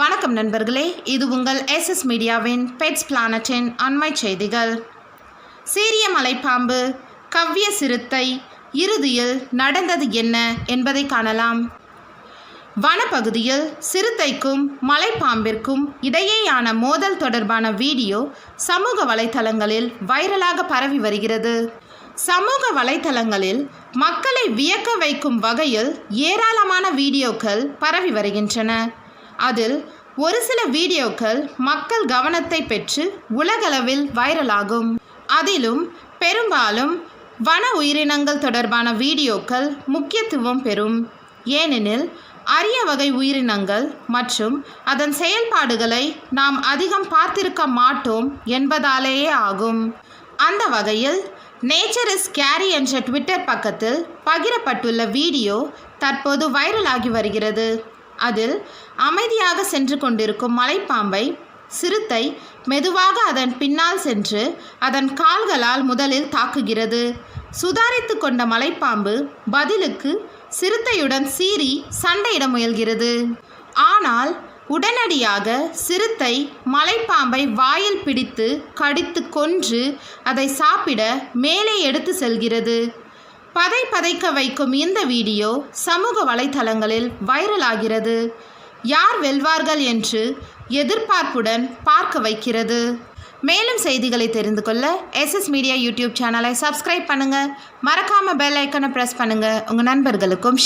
வணக்கம் நண்பர்களே இது உங்கள் எஸ்எஸ் மீடியாவின் பெட்ஸ் பிளானட்டின் அண்மை செய்திகள். சீரிய மலைப்பாம்பு கவ்விய சிறுத்தை இறுதியில் நடந்தது என்ன என்பதை காணலாம். வனப்பகுதியில் சிறுத்தைக்கும் மலைப்பாம்பிற்கும் இடையேயான மோதல் தொடர்பான வீடியோ சமூக வலைத்தளங்களில் வைரலாக பரவி வருகிறது. சமூக வலைத்தளங்களில் மக்களை வியக்க வைக்கும் வகையில் ஏராளமான வீடியோக்கள் பரவி வருகின்றன. அதில் ஒரு சில வீடியோக்கள் மக்கள் கவனத்தை பெற்று உலகளவில் வைரலாகும். அதிலும் பெரும்பாலும் வன உயிரினங்கள் தொடர்பான வீடியோக்கள் முக்கியத்துவம் பெறும். ஏனெனில் அரிய வகை உயிரினங்கள் மற்றும் அதன் செயல்பாடுகளை நாம் அதிகம் பார்த்திருக்க மாட்டோம் என்பதாலேயே ஆகும். அந்த வகையில் நேச்சர் இஸ் கேரி என்ற ட்விட்டர் பக்கத்தில் பகிரப்பட்டுள்ள வீடியோ தற்போது வைரலாகி வருகிறது. அதில் அமைதியாக சென்று கொண்டிருக்கும் மலைப்பாம்பை சிறுத்தை மெதுவாக அதன் பின்னால் சென்று அதன் கால்களால் முதலில் தாக்குகிறது. சுதாரித்து கொண்ட மலைப்பாம்பு பதிலுக்கு சிறுத்தையுடன் சீறி சண்டையிட முயல்கிறது. ஆனால் உடனடியாக சிறுத்தை மலைப்பாம்பை வாயில் பிடித்து கடித்து கொன்று அதை சாப்பிட மேலே எடுத்து செல்கிறது. பதை பதைக்க வைக்கும் இந்த வீடியோ சமூக வலைத்தளங்களில் வைரலாகிறது. யார் வெல்வார்கள் என்று எதிர்பார்ப்புடன் பார்க்க வைக்கிறது. மேலும் செய்திகளை தெரிந்து கொள்ள எஸ்எஸ் மீடியா யூடியூப் சேனலை சப்ஸ்கிரைப் பண்ணுங்கள் மறக்காமல் பெல் ஐக்கனை ப்ரெஸ் பண்ணுங்கள் உங்கள் நண்பர்களுக்கும்